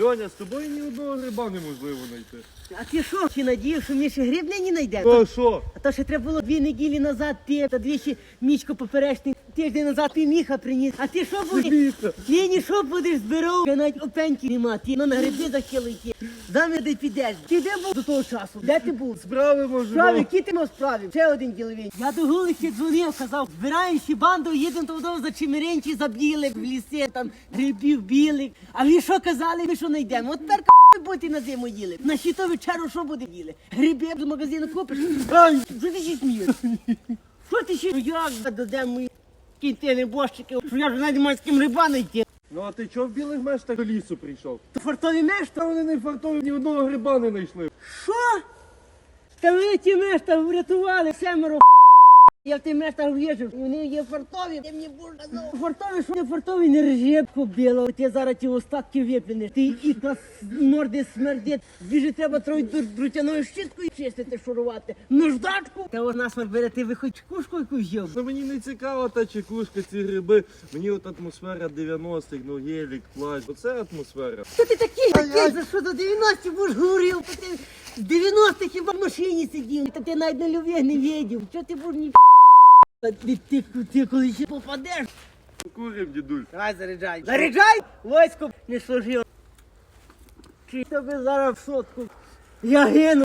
Льоня, з тобою ні одного гриба неможливо знайти. А ти що, чи надіяв, що ми ще гриб не знайдемо? То що? А то ще треба було дві неділі назад ти, та двічі мічко поперечний тиждень назад ти міха приніс. А ти що будеш? Ти ні що будеш збирав? Я навіть опеньки нема, ти на гриби захилий ти. Замір де підеш. Ти де був до того часу? Де ти був? Справи можемо. Справи, які ти мав справи? Ще один діловий. Я до Гулики дзвонив, казав, збираємо ще банду, їдемо туди за Чемеренчі, за білих в ліси, там грибів білих. А ви що казали, ми що не йдемо? От тепер к***й бути на зиму їли. На щиту вечеру що буде їли? Гриби з магазину купиш? Ай, що ти ще смієш? Що ти ще? Як додемо мої кінтини борщики? Я ж навіть не маю з ким риба знайти. Ну а ти чого в білих мешках до лісу прийшов? Та фартові мешта? Та вони не фартові, ні одного гриба не знайшли. Що? Та ви ті мешта врятували семеро. Я в тих мештах в'їжджав, вони є фартові, ти мені казав. Фартові, що не фартові, не режепку біло. Ти зараз ті остатки випинеш. Ти і морди смердить. Біжи треба трохи друтяною щіткою чистити, шурувати. Наждачку. Та от нас берете, ви хоч кушку якусь з'їв. Ну мені не цікава та чекушка, ці гриби. Мені от атмосфера 90-х, ну гелік, плащ. Оце атмосфера. Що ти такий? Такий, за що до 90-ті будеш говорив? Та ти з 90-х хіба в машині сидів? Та ти навіть на любві не видів. Що ти будеш ні Ти, ти, ти коли ще попадеш? Курим, дідуль. Давай заряджай. Заряджай! Войско не служив. Чи тобі зараз в сотку? Я гину.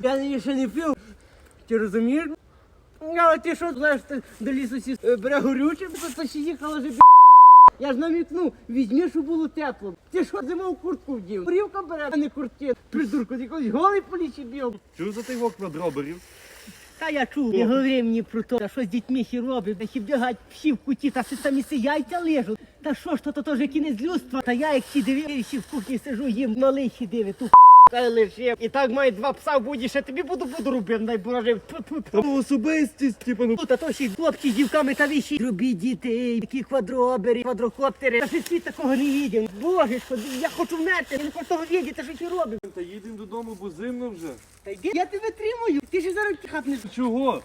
Я її ще не пив. Ти розумієш? А ти що знаєш, ти до лісу сі е, бере горюче, то ще їхала вже. Я ж намікнув, візьми, щоб було тепло. Ти що зимов куртку вдів? Горівка бере, а не куртки. Придурку, ти колись голий по лісі бігав. Чув за тих квадроберів? Та я чув, не говори мені про те, що з дітьми хі роблять, та хі бігать всі в куті, та ще самі си яйця лежуть. Та що ж то, то теж кінець людства, та я як всі дивився в кухні сижу, їм малий хі диви, ту лише. І так має два пса в буді, ще тобі буду буду робив. Там особистість, типу, ну. Та то ще хлопці з дівками та віші. Любі дітей, які квадробери, квадрокоптери. Та ще світ такого не їдем. Боже, я хочу вмерти, я не хочу того видіти, що ти робиш. Та їдемо додому, бо зимно вже. Та йди, я тебе тримаю, ти ж зараз хапнеш. Чого?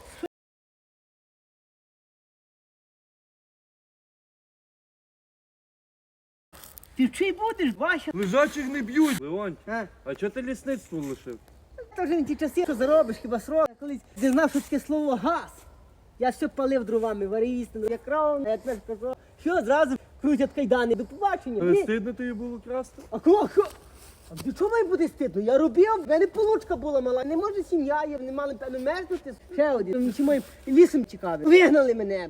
Ти чий будеш, Вася? Лежачих не б'ють. Леонь, А? а чого ти лісництво лишив? То вже не ті часи, що заробиш, хіба срок. Я колись не знав, що таке слово газ. Я все палив дровами, варив істину. Я крав, я тепер кажу, що зразу крутять кайдани. До побачення. Але Ні. стидно тобі було красти? А кого? кого? А до чого має бути стидно? Я робив, в мене получка була мала. Не може сім'я, є, не мали певно мерзнути. Ще один. Чи ми лісом тікали. Вигнали мене.